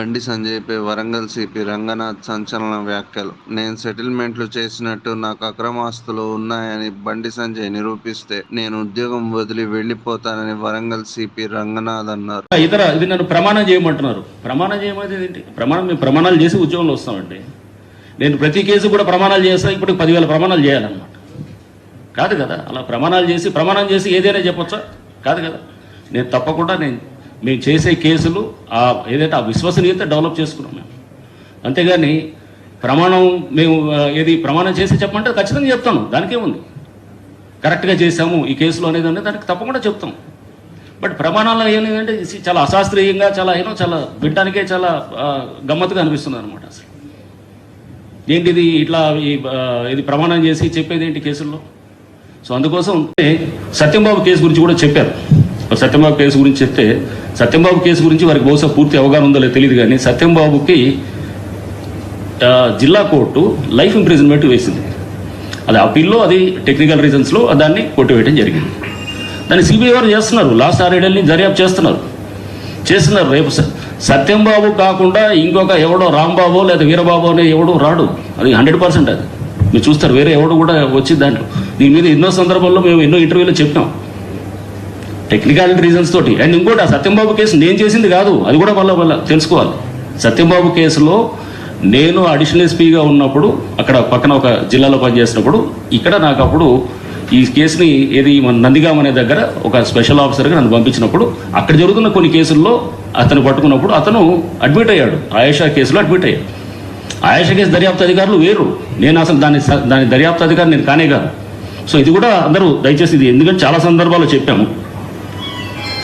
బండి సంజయ్పై వరంగల్ సిపి రంగనాథ్ సంచలన వ్యాఖ్యలు. నేను సెటిల్మెంట్లు చేసినట్టు నాకు అక్రమాస్తులు ఉన్నాయని బండి సంజయ్ నిరూపిస్తే నేను ఉద్యోగం వదిలి వెళ్ళిపోతానని వరంగల్ సిపి రంగనాథ్ అన్నారు. ఇతర ఇది నన్ను ప్రమాణం చేయమంటున్నారు. ప్రమాణం చేయమంటే ఏంటి? ప్రమాణం మేము ప్రమాణాలు చేసి ఉద్యోగంలో వస్తామండి. నేను ప్రతి కేసు కూడా ప్రమాణాలు చేస్తాను ఇప్పుడు పదివేల ప్రమాణాలు చేయాలన్నమాట. కాదు కదా? అలా ప్రమాణాలు చేసి ప్రమాణం చేసి ఏదైనా చెప్పొచ్చా? కాదు కదా? నేను తప్పకుండా నేను మేము చేసే కేసులు ఆ ఏదైతే ఆ విశ్వసనీయత డెవలప్ చేసుకున్నాం మేము. అంతేగాని ప్రమాణం మేము ఏది ప్రమాణం చేసి చెప్పమంటే ఖచ్చితంగా చెప్తాను. దానికేముంది? కరెక్ట్గా చేశాము ఈ కేసులో అనేది అనేది దానికి తప్పకుండా చెప్తాం. బట్ ప్రమాణాలు ఏంటంటే చాలా అశాస్త్రీయంగా చాలా ఏమో చాలా వినడానికే చాలా గమ్మత్తుగా అనిపిస్తుంది అనమాట అసలు. ఏంటిది ఇట్లా ఇది ప్రమాణం చేసి చెప్పేది ఏంటి కేసుల్లో? సో అందుకోసం సత్యంబాబు కేసు గురించి కూడా చెప్పారు. సత్యంబాబు కేసు గురించి చెప్తే సత్యంబాబు కేసు గురించి వారికి బహుశా పూర్తి అవగాహన ఉందో లేదో తెలియదు కానీ సత్యంబాబుకి జిల్లా కోర్టు లైఫ్ ఇంప్రిజన్మెంట్ వేసింది. అది అప్పీల్లో అది టెక్నికల్ రీజన్స్లో దాన్ని కొట్టివేయడం జరిగింది. దాన్ని సిబిఐ వారు చేస్తున్నారు. లాస్ట్ ఆరేడల్ని దర్యాప్తు చేస్తున్నారు. చేస్తున్నారు. రేపు సత్యంబాబు కాకుండా ఇంకొక ఎవడో రాంబాబో లేదా వీరబాబు అనే ఎవడో రాడు. అది హండ్రెడ్ పర్సెంట్ అది. మీరు చూస్తారు. వేరే ఎవడు కూడా వచ్చి దాంట్లో. దీని మీద ఎన్నో సందర్భాల్లో మేము ఎన్నో ఇంటర్వ్యూలో చెప్పాం. టెక్నికల్ రీజన్స్ తోటి. అండ్ ఇంకోటి ఆ సత్యంబాబు కేసు నేను చేసింది కాదు. అది కూడా మళ్ళీ మళ్ళీ తెలుసుకోవాలి. సత్యంబాబు కేసులో నేను అడిషనల్ ఎస్పీగా ఉన్నప్పుడు అక్కడ పక్కన ఒక జిల్లాలో పనిచేసినప్పుడు ఇక్కడ నాకు అప్పుడు ఈ కేసుని ఏది మన నందిగాం అనే దగ్గర ఒక స్పెషల్ ఆఫీసర్గా నన్ను పంపించినప్పుడు అక్కడ జరుగుతున్న కొన్ని కేసుల్లో అతను పట్టుకున్నప్పుడు అతను అడ్మిట్ అయ్యాడు. ఆయేషా కేసులో అడ్మిట్ అయ్యాడు. ఆయేషా కేసు దర్యాప్తు అధికారులు వేరు. నేను అసలు దాని స- దాని దర్యాప్తు అధికారి నేను కానే కాదు. సో ఇది కూడా అందరూ దయచేసి ఇది ఎందుకంటే చాలా సందర్భాల్లో చెప్పాము.